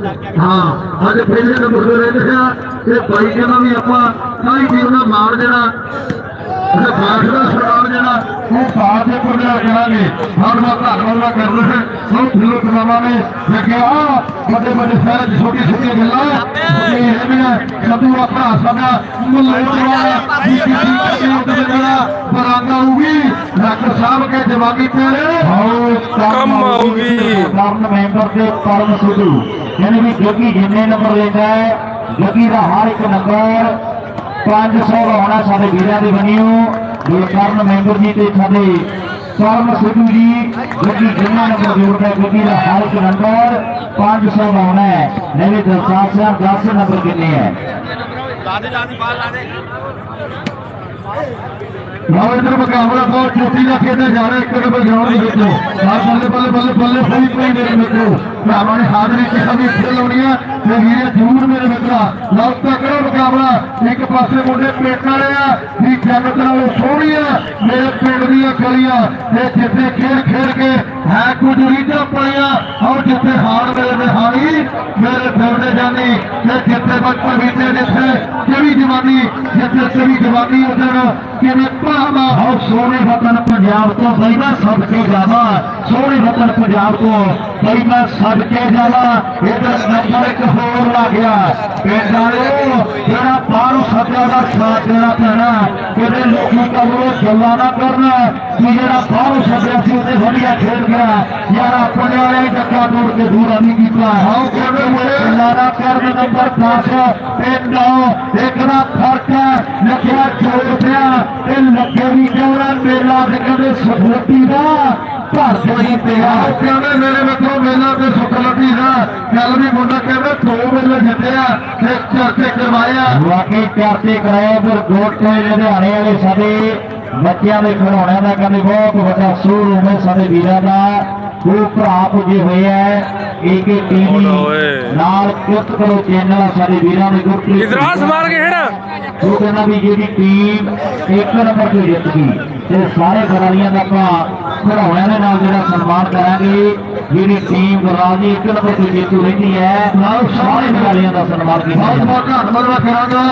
ਹਾਂ, ਅੱਜ ਪਹਿਲੇ ਨੰਬਰ ਤੇ ਰਹਿੰਦੇ ਤੇ ਬਾਈ ਕਹਿੰਦਾ ਵੀ ਆਪਾਂ ਸਾਰੀ ਟੀਮ ਦਾ ਮਾਰ ਦੇਣਾ। ਉਹ ਬਾਸ ਦਾ ਸਵਾਲ ਜਿਹੜਾ, ਉਹ ਬਾਸ ਦੇ ਉੱਪਰ ਕਰਾਂਗੇ ਹਰ ਵਾਰ ਧੰਨਵਾਦ ਕਰਦੇ ਹਾਂ ਸਭ ਫਿਲੋ ਕਰਾਵਾਂ ਨੇ ਦੇਖਿਆ ਵੱਡੇ ਵੱਡੇ ਸ਼ਹਿਰ ਚ ਛੋਟੇ ਛੋਟੀਆਂ ਗੱਲਾਂ ਤੇ ਇਹ ਵੀ ਕਦੋਂ ਆਪਣਾ ਸਾਡਾ, ਮੁੱਲੇ ਜਵਾਨਾ ਜੀ ਜੀ ਜੀ ਉੱਤੇ ਹੋਊਗੀ ਸਾਹਿਬ ਕੇ ਤੇਰੇ ਆਓ ਕੰਮ ਆਊਗੀ। ਕਰਨ ਮੈਂਬਰ ਦੇ ਪਰਮ ਸਿੱਧੂ। ਯਾਨੀ ਕਿ ਜੱਗੀ ਜਿੰਨੇ ਨੰਬਰ ਲੈਂਦਾ ਹੈ ਜੱਗੀ ਦਾ ਹਰ ਇੱਕ ਨੰਬਰ 500 ਹੋਣਾ ਸਾਡੇ ਵੀਰਾਂ ਦੀ ਬਣੀਓ। ਇਹ ਕਰਨ ਮੈਂਬਰ ਜੀ ਤੇ ਸਾਡੇ ਪਰਮ ਸਿੱਧੂ ਜੀ ਜੱਗੀ ਜਿੰਨਾ ਨੰਬਰ ਜੋੜਦਾ ਜੱਗੀ ਦਾ ਹਰ ਇੱਕ ਨੰਬਰ 500 ਹੋਣਾ ਹੈ। ਨਵੇਂ ਦਰਸਾਰ ਸਾਹਿਬ 10 ਨੰਬਰ ਕਿੰਨੇ ਹੈ? ਲਓ ਇਧਰ ਮੁਕਾਬਲਾ ਬਹੁਤ ਚੋਟੀ ਦਾ ਖੇਡਿਆ ਜਾ ਰਿਹਾ, ਇੱਕ ਨੰਬਰ ਗਰਾਊਂਡ ਦੇ ਵਿੱਚ। ਆ ਬੱਲੇ ਬੱਲੇ ਬੱਲੇ ਬੱਲੇ ਸਹੀ ਪਈ ਮੇਰੇ ਮਿੱਤਰੋ ਭਰਾਵਾਂ ਨੇ ਹਾਜ਼ਰੀ ਕਿਹਾ ਵੀ ਖੇਡ ਲਾਉਣੀ ਆ, ਤੇ ਵੀਰੇ ਜ਼ਰੂਰ ਮੇਰੇ ਮਿੱਤਰਾ, ਲਓ ਤਕੜਾ ਮੁਕਾਬਲਾ। ਇੱਕ ਪਾਸੇ ਮੁੰਡੇ ਪੇਟ ਵਾਲੇ ਆ, ਵੀ ਜੰਨਤ ਨਾਲੋਂ ਸੋਹਣੀ ਆ, ਮੇਰੇ ਪਿੰਡ ਦੀਆਂ ਗਲੀਆਂ, ਤੇ ਜਿੱਥੇ ਖੇਡ ਖੇਡ ਕੇ ਹੈ ਕੁਝ ਰੀਝਾਂ ਪਈਆਂ, ਔਰ ਜਿੱਥੇ ਹਾਰ ਮੇਰੇ ਨਿਹਾਰੀ ਮੇਰੇ ਦਿਲ ਜਾਨੀ ਤੇ ਜਿੱਥੇ ਬਚਪਨ ਬੀਤੇ ਜਿੱਥੇ ਜਿਹੜੀ ਜਵਾਨੀ, ਜਿੱਥੇ ਤੇਰੀ ਜਵਾਨੀ ਉਧਰ ਕਿਵੇਂ ਭਾਵਾ? ਆਓ ਸੋਹਣੇ ਵਤਨ ਪੰਜਾਬ ਤੋਂ ਬਈ ਸਭ ਤੋਂ ਜ਼ਿਆਦਾ ਸੋਹਣੇ ਵਤਨ ਪੰਜਾਬ ਤੋਂ। ਬਈ ਮੈਂ ਸਭ ਕੇ ਜਾਵਾਂ ਇਹਦਾ ਨੰਬਰ ਇੱਕ ਹੋਰ ਲੱਗ ਗਿਆ ਪਿੰਡ ਵਾਲਿਓ ਜਿਹੜਾ ਬਾਹਰੋਂ ਸੱਦਿਆ ਦਾ ਸਾਥ ਦੇਣਾ ਪੈਣਾ ਕਿਤੇ ਲੋਕੀ ਕਬਰੋਂ ਗੱਲਾਂ ਨਾ ਕਰਨਾ ਕਿ ਜਿਹੜਾ ਬਾਹਰੋਂ ਸੱਦਿਆ ਸੀ ਉਹਦੇ ਵਧੀਆ ਖੇਡ ਗਿਆ ਯਾਰ ਆਪਣੇ ਵਾਲੇ ਡੱਕਾ ਤੋੜ ਕੇ ਦੂਰਾ ਨਹੀਂ ਕੀਤਾ ਆਓ ਕੋਨੇ ਮੋਰੇ ਲਾਰਾ ਕਰਨ ਨੰਬਰ 10 ਤੇ 9 ਇੱਕ ਦਾ ਫ਼ਰਕ ਹੈ ਲੱਗਿਆ ਜੋੜ ਪਿਆ ਤੇ ਲੱਗੇ ਵੀ ਕਿਉਂ ਮੇਲਾ ਤੇ ਕਦੇ ਸਫੋਤੀ ਦਾ ਘਰ ਕੋਈ ਪਿਆ ਕਹਿੰਦੇ ਮੇਰੇ ਮਿੱਤਰੋ ਮੇਲਾ ਤੇ ਸੁੱਖ ਲੱਗੀ ਦਾ। ਗੱਲ ਵੀ ਮੁੰਡਾ ਕਹਿੰਦਾ ਦੋ ਮੇਲੇ ਜਿੱਤਿਆ ਤੇ ਚਰਚੇ ਕਰਵਾਇਆ ਵਾਕਈ ਚਰਚੇ ਕਰਾਏ ਪਰ ਗੋਟੇ ਲੁਧਿਆਣੇ ਵਾਲੇ ਸਾਡੇ ਬੱਚਿਆਂ ਦੇ ਖਿਡੌਣਿਆਂ ਦਾ ਕਹਿੰਦੇ ਬਹੁਤ ਵੱਡਾ ਸ਼ੋਰੂਮ ਹੈ ਸਾਡੇ ਵੀਰਾਂ ਦਾ। ਉਹ ਭਰਾ ਪੁੱਜੇ ਹੋਏ ਐ ਏਕੇ ਟੀਵੀ ਓਏ। ਨਾਲ ਕਿਰਤ ਕਰੋ ਚੈਨਲ ਆ ਸਾਡੇ ਵੀਰਾਂ ਦੇ ਮਾਰ ਕੇ ਉਹ ਕਹਿੰਦਾ ਵੀ ਜਿਹੜੀ ਟੀਮ ਇੱਕ ਨੰਬਰ ਤੇ ਜਿੱਤ ਗਈ ਤੇ ਸਾਰੇ ਖਿਡਾਰੀਆਂ ਦਾ ਆਪਾਂ ਖਿਡੌਣਿਆਂ ਦੇ ਨਾਲ ਜਿਹੜਾ ਸਨਮਾਨ ਕਰਾਂਗੇ ਜਿਹੜੀ ਟੀਮ ਇੱਕ ਨੰਬਰ ਤੇ ਜੇਤੂ ਰਹਿੰਦੀ ਹੈ ਸਾਰੇ ਖਿਡਾਰੀਆਂ ਦਾ ਸਨਮਾਨ ਕੀਤਾ ਬਹੁਤ। ਬਹੁਤ ਧੰਨਵਾਦ ਮੈਂ ਕਰਾਂਗਾ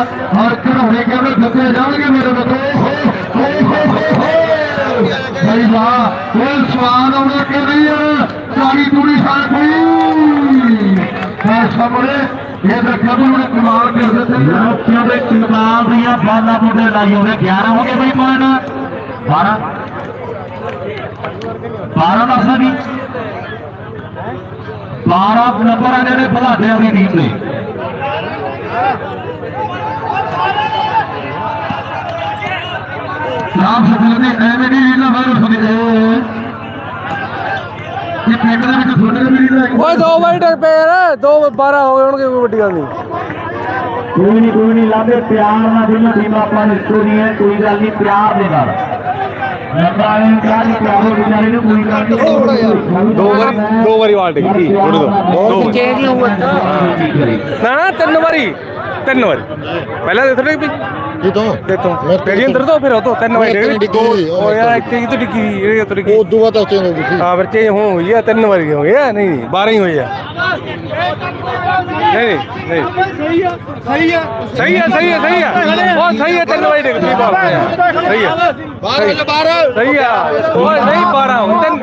ਔਰ ਘਰੋਣੇ ਕਹਿੰਦੇ ਦਿੱਤੇ ਜਾਣਗੇ ਮੇਰੇ ਹੋ ਸਹੀ ਵਾਹ ਇਹ ਸਵਾਦ ਆਉਣਾ ਕਰ ਰਹੀ ਹੈ ਸਾਰੀ ਦੂਰੀ ਸਾਥ ਹੋਈ ਮੈਂ ਸਾਹਮਣੇ ਇਹ ਦੇਖਿਆ ਵੀ ਉਹਨੇ ਕਮਾਲ ਕਰ ਦਿੱਤੇ ਲੋਕਾਂ ਦੇ ਕਮਾਲ ਦੀਆਂ ਬਾਲਾਂ ਮੁੰਡੇ ਲਾਈ ਹੋਵੇ 11 ਹੋ ਗਏ ਬਈ ਮਾਨ। 12 12 ਦੱਸਦਾ ਵੀ। 12 ਨੰਬਰ ਆ ਜਿਹੜੇ ਭਲਾਡਿਆਂ ਦੀ ਟੀਮ ਦੇ ਨਾਮ ਸਫਲ ਦੇ ਐਵੇਂ ਨਹੀਂ ਰੀਲਾ ਬਾਹਰ ਸੁਣੀ ਇਹ ਪਿੰਡ ਦੇ ਵਿੱਚ ਤੁਹਾਡੇ ਦੇ ਵੀ ਰੀਲਾ ਓਏ ਦੋ ਵਾਰੀ ਡਰ ਪਏ ਦੋ 12 ਹੋ ਗਏ ਹੋਣਗੇ ਕੋਈ ਵੱਡੀ ਗੱਲ ਨਹੀਂ। ਕੋਈ ਨਹੀਂ ਕੋਈ ਨਹੀਂ ਲਾਦੇ ਪਿਆਰ ਨਾਲ ਦੋਨੋਂ ਟੀਮਾਂ ਆਪਾਂ ਨੂੰ ਇੱਕੋ ਨਹੀਂ ਹੈ ਕੋਈ ਗੱਲ ਨਹੀਂ ਪਿਆਰ ਦੇ ਨਾਲ। ਦੋ ਵਾਰੀ ਦੋ ਵਾਰੀ ਵਾਲਟ ਥੋੜੇ ਦੋ ਵਾਰੀ। ਨਾ ਨਾ ਤਿੰਨ ਵਾਰੀ। ਤਿੰਨ ਵਾਰੀ। ਪਹਿਲਾਂ ਦੇ ਥੋੜੇ ਵੀ ਕਿਤੋਂ? ਦੇਖੋ ਮੈਂ ਤੇਰੀ ਅੰਦਰ ਤੋਂ ਫਿਰ ਉਹ ਤੋਂ ਤਿੰਨ ਵਾਰੀ ਦੋ ਹੋਈ, ਉਹ ਯਾਰ ਇੱਥੇ ਹੀ ਤਾਂ ਡਿੱਗੀ ਇਹ ਉੱਤਰ ਉਹ ਉਦੋਂ ਬਾਅਦ ਚੇਂਜ ਹੋ ਗਈ ਸੀ ਹਾਂ ਫਿਰ ਚੇਂਜ ਹੋ ਹੋਈ ਆ ਤਿੰਨ ਵਾਰੀ ਹੋ ਗਿਆ ਨਹੀਂ ਨਹੀਂ 12 ਹੀ ਹੋਈ ਆ। ਨਹੀਂ ਨਹੀਂ ਸਹੀ ਆ। ਸਹੀ ਆ ਸਹੀ ਆ ਸਹੀ ਆ। ਸਹੀ ਆ। ਉਹ ਸਹੀ ਆ ਤਿੰਨ ਵਾਰੀ ਡਿੱਗ ਪਈ ਬਾਲ ਸਹੀ ਆ। ਬਾਹਰ ਵੱਲ ਬਾਹਰ ਸਹੀ ਆ। ਉਹ ਨਹੀਂ 12 ਹੋ ਤਿੰਨ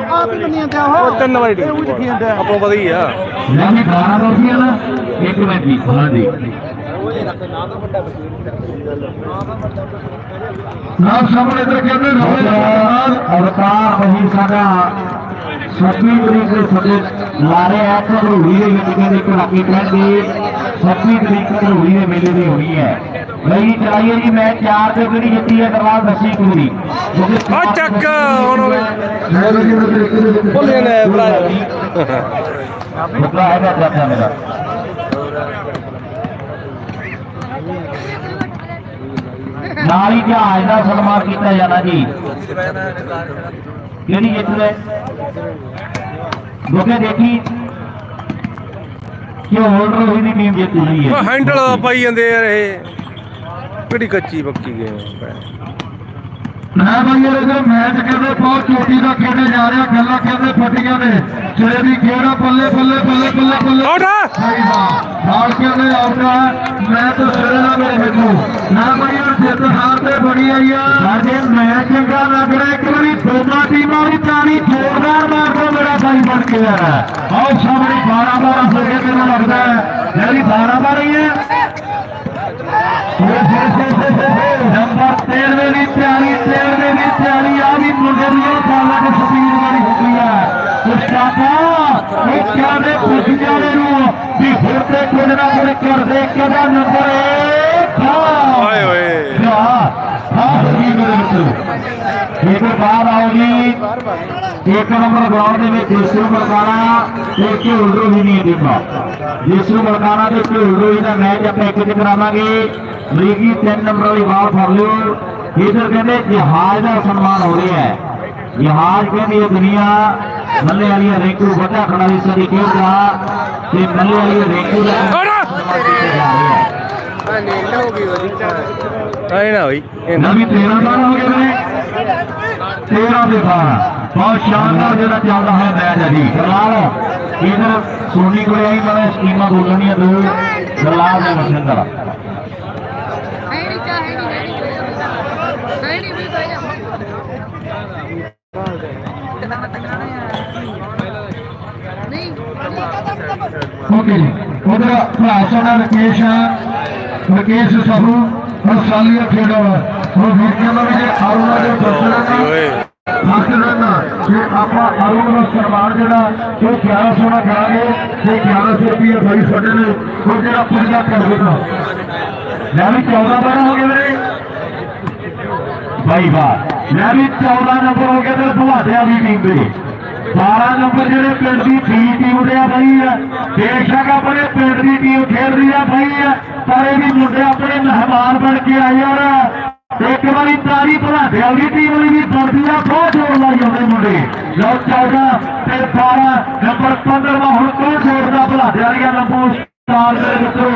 ਉਹ। ਤਿੰਨ ਵਾਰੀ ਡਿੱਗ ਪਈ। ਆਪੋ ਪਤਾ ਹੀ ਆ ਨਹੀਂ 12 ਰੋਟੀਆਂ ਨਾ ਇੱਕ ਮਿੰਟ ਦੀ ਹਾਂ ਜੀ ਨਾਮ ਸਾਹਮਣੇ ਤੇ ਕਹਿੰਦੇ ਨਵੇਂ ਅਵਤਾਰ ਵਹੀ ਸਾਡਾ ਸੱਤਵੀਂ ਤਰੀਕ ਦੇ ਸਾਡੇ ਲਾਰੇ ਆਖ ਰੂਹੀ ਦੇ ਵਿੱਚ ਕਹਿੰਦੇ ਕੜਾਕੀ ਕਹਿੰਦੇ ਸੱਤਵੀਂ ਤਰੀਕ ਨੂੰ ਰੂਹੀ ਦੇ ਮੇਲੇ ਦੀ ਹੋਣੀ ਹੈ। ਲਈ ਚਲਾਈਏ ਜੀ ਮੈਂ ਚਾਰ ਤੇ ਕਿਹੜੀ ਜਿੱਤੀ ਹੈ ਦਰਬਾਰ ਦੱਸੀ ਕੁੜੀ ਆ ਚੱਕ ਹੁਣ ਹੋਵੇ ਭੁੱਲੇ ਨੇ ਭਰਾ। ਮੁੱਦਾ ਹੈਗਾ ਚਾਚਾ ਮੇਰਾ ਨਾਲ ਹੀ ਜਹਾਜ਼ ਦਾ ਸਨਮਾਨ ਕੀਤਾ ਜਾਣਾ ਜੀ। ਕਿਹੜੀ ਜਿੱਤ ਹੈ ਗੋਕੇ ਦੇਖੀ, ਕਿ ਹੋਰ ਰੋਹੀ ਦੀ ਟੀਮ ਜਿੱਤ ਰਹੀ ਹੈ। ਹੈਂਡਲ ਪਾਈ ਜਾਂਦੇ ਯਾਰ ਇਹ। ਕਿਹੜੀ ਕੱਚੀ ਪੱਕੀ ਗੇਮ ਮੈਂ ਭਾਈ ਇਹਦੇ ਮੈਚ ਕਹਿੰਦੇ ਬਹੁਤ ਚੋਟੀ ਦਾ ਖੇਡੇ ਜਾ ਰਿਹਾ ਗੱਲਾਂ ਕਹਿੰਦੇ ਫਟੀਆਂ ਨੇ। ਸਿਰੇ ਦੀ ਖੇੜਾ ਪੱਲੇ ਪੱਲੇ ਪੱਲੇ ਪੱਲੇ ਪੱਲੇ। ਆਊਟ ਆ। ਸਹੀ ਬਾਤ ਨਾਲ ਕਹਿੰਦੇ ਆਊਟ ਆ। ਮੈਂ ਤਾਂ ਸਿਰੇ ਦਾ ਮੇਰੇ ਵੇਖੋ ਮੈਂ ਭਾਈ ਉਹ ਜਿੱਤ ਹਾਰ ਤੇ ਬੜੀ ਆਈ ਆ। ਸਾਡੇ ਮੈਚ ਚੰਗਾ ਲੱਗ ਰਿਹਾ। ਇੱਕ ਵਾਰੀ ਦੋਨਾਂ ਟੀਮਾਂ ਦੀ ਤਾਲੀ ਜ਼ੋਰਦਾਰ ਮਾਰ ਕੇ ਮੇਰਾ ਭਾਈ ਬਣ ਕੇ ਆ ਰਿਹਾ ਆਓ ਸਾਹਮਣੇ 12 12 ਹੋ ਗਏ ਮੈਨੂੰ ਲੱਗਦਾ ਹੈ। ਜਿਹੜੀ 12 12 ਹੀ ਹੈ। ਨੰਬਰ 13 ਦੀ ਹੈ ਉਸਤਾਦਾ ਇਹ ਕਹਿੰਦੇ ਪੁੱਛ ਜਾਣੇ ਨੂੰ ਵੀ ਫਿਰ ਤੇ ਕੁਝ ਨਾ ਕੁਝ ਕਰਦੇ ਕਦਾ ਨੰਬਰ 1 ਓਏ ਓਏ ਹਾਂ ਜੀ ਮੇਰੇ ਮਿੱਤਰੋ। ਇੱਕ ਬਾਹਰ ਜੀ। ਇੱਕ ਨੰਬਰ ਗਰਾਊਂਡ ਦੇ ਵਿੱਚ ਜਿਸ ਨੂੰ ਮਲਕਾਣਾ ਤੇ ਝੋਲਰੋ ਹੀ ਨਹੀਂ ਦਿੱਤਾ ਜਿਸ ਨੂੰ ਮਲਕਾਣਾ ਤੇ ਝੋਲਰੋ ਹੀ ਦਾ ਮੈਚ ਆਪਾਂ ਇੱਕ ਚ ਕਰਾਵਾਂਗੇ। ਮਰੀਗੀ 3 ਨੰਬਰ ਵਾਲੀ ਬਾਲ ਫੜ ਲਿਓ। ਇਧਰ ਕਹਿੰਦੇ ਜਹਾਜ਼ ਦਾ ਸਨਮਾਨ ਹੋ ਰਿਹਾ ਹੈ। ਜਹਾਜ਼ ਕਹਿੰਦੀ ਇਹ ਦੁਨੀਆ ਮੱਲੇ ਵਾਲੀ ਰੇਕੂ ਵੱਡਾ ਖੜਾ ਇਸ ਦੀ ਖੇਡ ਦਾ ਤੇ ਮੱਲੇ ਵਾਲੀ ਰੇਕੂ ਦਾ ਆਈ ਨਾ ਹੋਈ ਨਵੀਂ 13 ਸਾਲ ਹੋ ਗਏ ਨੇ। 13 ਦੇ 12 ਬਹੁਤ ਸ਼ਾਨਦਾਰ ਜਿਹੜਾ ਚੱਲਦਾ ਹੈ ਮੈਚ ਹੈ ਜੀ। ਫਿਲਹਾਲ ਇਧਰ ਸੋਨੀ ਕੋਲੇ ਆਈ ਮੈਂ ਸਕੀਮਾਂ ਬੋਲਣੀਆਂ ਦੋ। ਗਰਲਾਲ ਦੇ ਮਸਿੰਦਰ ਹੈ ਨਹੀਂ ਚਾਹੇ ਨਹੀਂ ਹੈ ਨਹੀਂ। ਹੈ ਨਹੀਂ ਵੀ ਭਾਈ ਨਹੀਂ ਓਕੇ ਜੀ। ਉਧਰ ਭਰਾ ਸਾਡਾ ਰਕੇਸ਼ ਰਕੇਸ਼ ਸਾਹੂ ਮਸਾਲੀਆ ਖੇਡਾ। ਵਾ ਉਹ ਵੀਰ ਕਹਿੰਦਾ ਵੀ ਜੇ ਆਰੂਣਾ ਦੇ ਦੱਸਣਾ ਓਏ। ਹੱਕ ਰਹਿਣਾ ਕਿ ਆਪਾਂ ਅਰੁਣ ਦਾ ਸਨਮਾਨ ਜਿਹੜਾ ਉਹ 1100 ਨਾਲ ਕਰਾਂਗੇ ਤੇ 1100 ਰੁਪਏ ਭਾਈ ਸਾਡੇ ਨੇ ਉਹ ਜਿਹੜਾ ਪੁੱਜਾ ਕਰ ਦਿੱਤਾ ਲੈ ਵੀ 14 12 ਹੋ ਗਏ ਮੇਰੇ ਭਾਈ ਵਾਹ ਲੈ ਵੀ 14 ਨੰਬਰ ਹੋ ਗਏ ਤੇ ਭਵਾਦਿਆਂ ਦੀ ਟੀਮ ਦੇ 12 ਨੰਬਰ ਜਿਹੜੇ ਪਿੰਡ ਦੀ ਬੀ ਟੀਮ ਦੇ ਆ ਭਾਈ ਆ, ਬੇਸ਼ੱਕ ਆਪਣੇ ਪਿੰਡ ਦੀ ਟੀਮ ਖੇਡ ਰਹੀ ਆ ਭਾਈ ਆ, ਪਰ ਇਹ ਵੀ ਮੁੰਡੇ ਆਪਣੇ ਮਹਿਮਾਨ ਬਣ ਕੇ ਆਏ ਆ ਇੱਕ ਵਾਰੀ ਤਾਰੀ ਭਵਾਦਿਆਂ ਵਾਲੀ ਟੀਮ ਲਈ ਵੀ ਬਣਦੀ ਆ, ਬਹੁਤ ਜ਼ੋਰ ਲਾਈ ਆਉਂਦੇ ਮੁੰਡੇ। ਲਓ 14 ਤੇ 12 ਨੰਬਰ 15 ਮਾ ਹੁਣ ਕੋਈ ਜ਼ੋਰ ਦਾ ਭਵਾਦਿਆਂ ਵਾਲੀਆਂ ਲੰਬੂ ਸਾਲ ਦੇ ਮਿੱਤਰੋ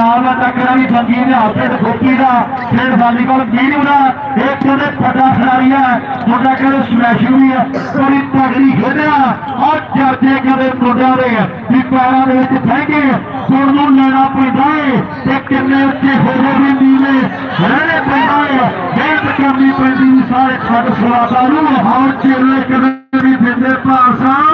ਤੇ ਦਾ ਟੱਕਰਾ ਵੀ ਬੰਗੀ ਨੇ ਆਪੇ ਗੋਪੀ ਦਾ ਫਿਰ ਵਾਲੀਬਾਲ ਜੀਰੂ ਦਾ ਇਹ ਕਹਿੰਦੇ ਫਟਾ ਖਿਡਾਰੀ ਹੈ। ਮੁੰਡਾ ਕਹਿੰਦੇ ਸਮੈਸ਼ੂ ਵੀ ਹੈ। ਬੜੀ ਤਗੜੀ ਖੇਡਿਆ ਔਰ ਚਰਚੇ ਕਹਿੰਦੇ ਮੁੰਡਿਆਂ ਦੇ ਵੀ ਪੈਰਾਂ ਦੇ ਵਿੱਚ ਫੈਂਕੇ ਸੁਣ ਨੂੰ ਲੈਣਾ ਪੈਂਦਾ ਏ ਤੇ ਕਿੰਨੇ ਉੱਚੇ ਹੋ ਵੀ ਨੀਲੇ ਰਹਿਣੇ ਪੈਂਦਾ ਏ। ਮਿਹਨਤ ਕਰਨੀ ਪੈਂਦੀ ਸਾਰੇ ਖੱਡ ਸਵਾਦਾਂ ਨੂੰ। ਹੌਰ ਚੇਲੇ ਕਦੇ ਵੀ ਦਿੰਦੇ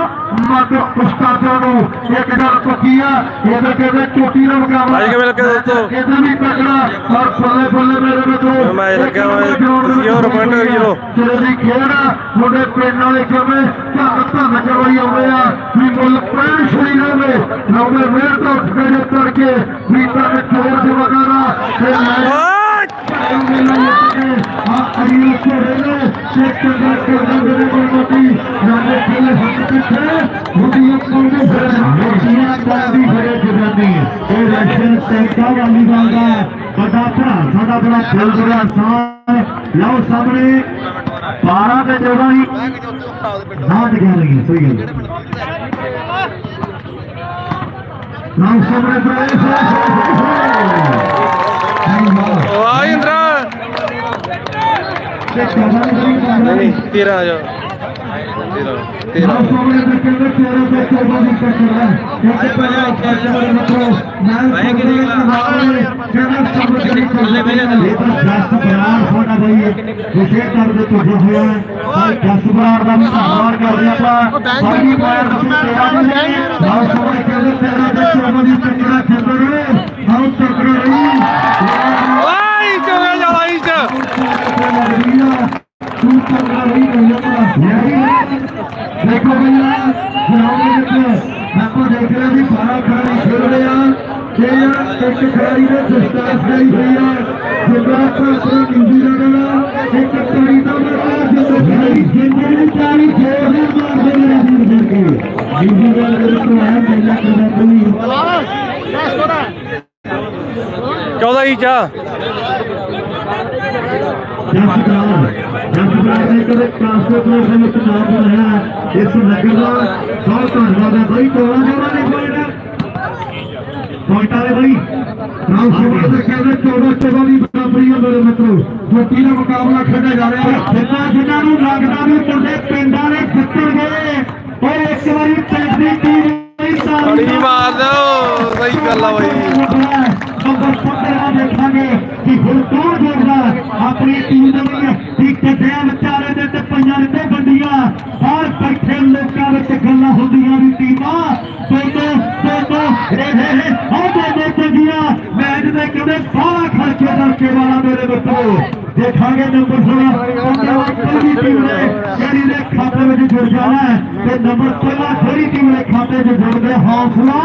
ਭਾਸਾ ਮਤ ਉਸਤਾਦਾਂ ਨੂੰ ਇੱਕ ਗੱਲ ਪੱਕੀ ਆ ਇਹਦੇ ਕਹਿੰਦੇ ਚੋਟੀ ਦਾ ਮੁਕਾਬਲਾ ਅੱਜ ਕਿਵੇਂ ਲੱਗੇ ਦੋਸਤੋ? ਇਹਦਾ ਵੀ ਤਕੜਾ ਔਰ ਬੱਲੇ ਬੱਲੇ ਮੇਰੇ ਮਿੱਤਰੋ। ਮੈਚ ਲੱਗਿਆ ਹੋਇਆ। Zero point zero. ਜਿਹੜੇ ਦੀ ਖੇਡ ਆ, ਮੁੰਡੇ ਪਿੰਡ ਵਾਲੇ ਕਿਵੇਂ ਧੰਨ ਧੰਨ ਕਰਵਾਈ ਆਉਂਦੇ ਆ। ਵੀ ਮੁੱਲ ਪੈਣ ਸ਼ਰੀਰ ਹੋਵੇ ਲੋਗੇ ਮੇਰ ਤੋਂ ਉੱਠ ਕੇ ਜੇ ਤੁਰ ਕੇ ਵੀ ਤਾਂ ਚੋਰ ਦੇ ਵਗਾਰਾ। ਤੇ ਮੈਂ ਵੱਡਾ ਭਰਾ ਸਾਡਾ ਬੜਾ ਦਿਲ ਬੜਾ ਸਾਹ ਲਓ ਸਾਹਮਣੇ 12 ਤੇ 14 ਦੀ ਹਾਂ ਤੇ ਗੱਲ ਲੱਗੀ ਸਹੀ ਗੱਲ ਲਓ ਸਾਹਮਣੇ ਪ੍ਰਵੇਸ਼ ਆ ਇੰਦਰਾ ਤੇ ਕਮਾਲ ਕਰੀ ਕਰ ਨਹੀਂ ਤੂੰ ਟੱਕਰ ਰਹੀ ਭਈਆ ਦੇਖੋ ਭਈਆ ਗਰਾਊਂਡ ਵਿੱਚ ਆਪਾਂ ਦੇਖ ਰਹੇ ਵੀ ਸਾਰਾ ਖਿਡਾਰੀ ਖੇਡ ਰਹੇ ਆ। ਤੇ ਇੱਕ ਖਿਡਾਰੀ ਦੇ ਦਸਤਾਰ ਖੜੀ ਹੋਈ ਆ। ਜਿਹੜਾ ਭਾਰਤੀ ਨਿਊਜ਼ੀਲੈਂਡ ਦਾ ਇੱਕ ਕੜੀ ਦਾ ਮਰਕਾ ਜਦੋਂ ਖਿਡਾਰੀ ਜਿੰਦੇ ਦੀ ਚਾਲੀ ਖੇਡ ਦੇ ਮਾਰਦੇ ਨੇ ਵੀਰ ਵੀਰ ਕੇ। ਨਿਊਜ਼ੀਲੈਂਡ ਦੇ ਵਿੱਚ ਹੈ ਮੇਲਾ ਕਰਦਾ ਕੋਈ 14 ਹੀ ਚਾ ਜਸ ਬਰਾੜ ਜਸ ਬਰਾੜ ਨੇ ਕਦੇ ਟ੍ਰਾਂਸਪੋਰਟ ਵਿੱਚ ਨਾਮ ਬਣਾਇਆ ਇਸ ਨਗਰ ਦਾ ਬਹੁਤ ਧੰਨਵਾਦ ਹੈ ਬਈ ਕੋਲਾ ਜੋੜਾ ਦੇ ਪੁਆਇੰਟ ਪੁਆਇੰਟਾਂ ਦੇ ਬਈ ਰਾਮ ਸਭਾ ਦੇ ਕਹਿੰਦੇ 14 14 ਦੀ ਬਰਾਬਰੀ ਆ ਮੇਰੇ ਮਿੱਤਰੋ ਜੋਤੀ ਦਾ ਮੁਕਾਬਲਾ ਖੇਡਿਆ ਜਾ ਰਿਹਾ ਹੈ। ਜਿੰਨਾ ਜਿੰਨਾ ਨੂੰ ਲੱਗਦਾ ਵੀ ਤੁਹਾਡੇ ਪਿੰਡਾਂ ਖਰਚੇ ਵਾਲਾ ਮੇਰੇ ਮਿੱਤਰੋ ਦੇਖਾਂਗੇ ਨੰਬਰ 16 ਪਹਿਲੀ ਟੀਮ ਨੇ ਜਿਹੜੀ ਦੇ ਖਾਤੇ ਵਿੱਚ ਜੁੜ ਜਾਣਾ ਤੇ ਨੰਬਰ 16 ਥੋੜੀ ਟੀਮ ਦੇ ਖਾਤੇ 'ਚ ਜੁੜਦੇ ਹੌਸਲਾ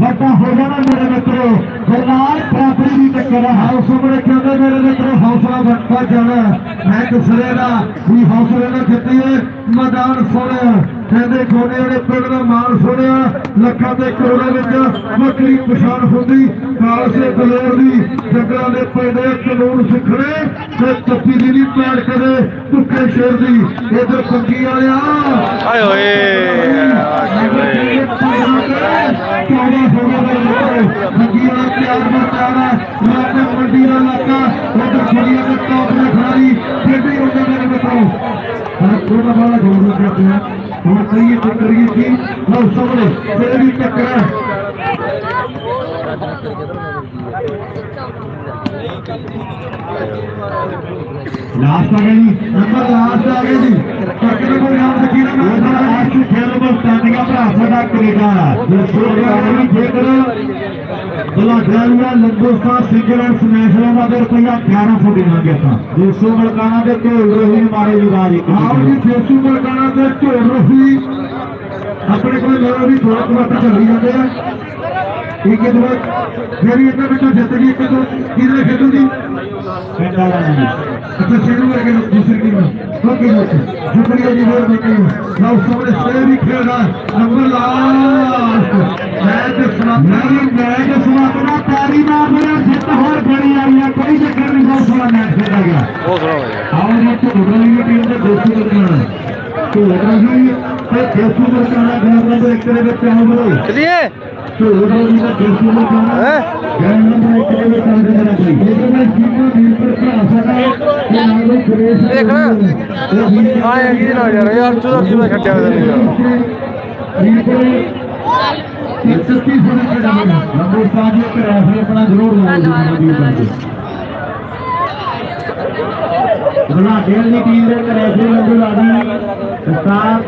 ਵੱਡਾ ਹੋ ਜਾਣਾ ਮੇਰੇ ਮਿੱਤਰੋ। ਜਰਨਾਲ ਬਰਾਬਰੀ ਦੀ ਟੱਕਰ ਹੈ ਹਾਊਸ ਕਹਿੰਦੇ ਮੇਰੇ ਮਿੱਤਰੋ, ਹੌਸਲਾ ਵੱਧਦਾ ਜਾਣਾ ਮੈਂ ਦਸਰੇ ਦਾ? ਵੀ ਹੌਸਲੇ ਨਾਲ ਜਿੱਤੀਏ ਮੈਦਾਨ ਸੋਹਣਿਆ ਕਹਿੰਦੇ ਖੋਨੇ ਵਾਲੇ ਪਿੰਡ ਦਾ ਮਾਣ ਸੋਹਣਿਆ ਲੱਖਾਂ ਤੇ ਕਰੋੜਾਂ ਵਿੱਚ ਵੱਖਰੀ ਪਛਾਣ ਹੁੰਦੀ। ਕਾਲਸੇ ਬਲੇਰ ਦੀ ਜੰਗਲਾਂ ਦੇ ਪੈਦੇ ਕਾਨੂੰਨ ਸਿੱਖਣੇ ਤੇ ਤੱਪੀ ਦੀ ਨਹੀਂ ਪੈੜ ਕਦੇ ਭੁੱਖੇ ਸ਼ੇਰ ਦੀ। ਇਧਰ ਪੰਗੀ ਵਾਲਿਆ। ਆਏ ਹੋਏ ਹੋਏ। ਮੰਡੀ ਵਾਲਾ ਪਿਆਰ ਦਾ ਪਿਆਰਾ ਲਾਟਾ ਮੰਡੀ ਦਾ ਲਾਟਾ ਉਧਰ ਛੜੀਆਂ ਦੇ ਟੌਪ ਦੇ ਖਿਡਾਰੀ ਖੇਡੀ ਹੁੰਦੇ ਮੇਰੇ ਮਿੱਤਰੋ ਹਾਂ ਥੋੜਾ ਬਾਲਾ ਜੋਰ ਲੱਗਿਆ ਪਿਆ। ਹੁਣ ਕਰੀਏ ਤੇ ਕਰੀਏ ਕੀ ਲਓ ਸਾਹਮਣੇ ਤੇਰੀ ਵੀ ਟੱਕਰ ਹੈ। ਲਾਸਟ ਆ ਗਈ ਨੰਬਰ ਲਾਸਟ ਆ ਗਏ ਜੀ। ਟੱਕਰ ਨੂੰ ਯਾਦ ਰੱਖੀ ਨਾ ਉਹ ਤਾਂ ਲਾਸਟ ਖੇਲ ਬਸਤਾਨੀਆਂ ਭਰਾ ਸਾਡਾ ਕੈਨੇਡਾ ਦੱਸੋ ਕਿ ਜੇਕਰ ਬਲਾਡਾਲੀਆ ਲੰਗੋਸਾ ਸਿੰਗਲ ਐਂਡ ਸਮੈਸ਼ਲਾਂ ਦਾ ਦੇ ਰੁਪਈਆ 1100 ਦੇਵਾਂਗੇ ਆਪਾਂ 200 ਮਲਕਾਣਾ ਦੇ ਢੋਲ ਰੋਹੀ ਮਾਰੇ ਜੁਗਾਜ ਇੱਕ ਆਪ ਜੀ ਢੋਲ ਰਹੀ ਵੀ ਥੋੜਾ ਥੋੜਾ ਚੱਲੀ ਜਾਂਦੇ ਆ ਠੀਕ ਹੈ ਦੋਸਤ ਜਿਹੜੀ ਇਹਨਾਂ ਵਿੱਚੋਂ ਜਿੱਤ ਗਈ ਇੱਕ ਤੋਂ ਕਿਹਦੇ ਖੇਡੂ ਜੀ ਪਿੰਡਾਂ ਦਾ ਨਹੀਂ ਅੱਛਾ ਸ਼ੁਰੂ ਕਰਕੇ ਦੂਸਰੀ ਟੀਮ ਓਕੇ ਜੀ ਸ਼ੁਕਰੀਆ ਜੀ ਬਹੁਤ ਬਹੁਤ ਲਓ ਸਾਹਮਣੇ ਸੇ ਵੀ ਖੇਡਾ ਨੰਬਰ ਲਾਸਟ ਮੈਚ ਸਮਾਪਤ ਨਹੀਂ ਮੈਚ ਸਮਾਪਨਾ ਤਾਰੀ ਮਾਰ ਮੇਰਾ ਜਿੱਤ ਹੋਰ ਬੜੀ ਆਈ ਆ ਕੋਈ ਚੱਕਰ ਨਹੀਂ ਬਹੁਤ ਸੋਹਣਾ ਮੈਚ ਖੇਡਿਆ ਗਿਆ ਬਹੁਤ ਸੋਹਣਾ ਬਾਈ ਆਓ ਜੀ ਢੋਲ ਰੋਹੀ ਟੀਮ ਦੇ ਦੋਸਤੀ ਕਰਨਾ ਢੋਲ ਰੋਹੀ ਤੇ ਦੇਸੂ ਮਲਕਾਣਾ ਗੇਮ ਨੰਬਰ 1 ਦੇ ਵਿੱਚ ਆਉਂ ਬਲੋ ਚਲਿਏ ਢੋਲ ਰੋਹੀ ਦਾ ਦੇਸੂ ਮਲਕਾਣਾ ਹੈਂ? ਗੇਮ ਨੰਬਰ 1 ਦੇ ਨਾਲ ਦੀ ਤੇ ਨਾਲ ਦੇਖਣਾ। ਆਏ ਕੀ ਨਾ ਯਾਰ ਯਾਰ ਤੂੰ ਤਾਂ ਕਿਵੇਂ ਛੱਡਿਆ ਨਹੀਂ ਯਾਰ ਸੱਤੀ ਸੁਣ ਕੇ ਜਾਵਾਂਗੇ ਨੰਬਰ ਸਾਜੀ ਇੱਕ ਰੈਫਰੀ ਆਪਣਾ ਜ਼ਰੂਰ ਲਾਓ ਬਣਾ ਦੀ ਟੀਮ ਦੇ ਰੈਫਰੀ ਨੰਬਰ ਲਾ ਦੀ ਸਟਾਰ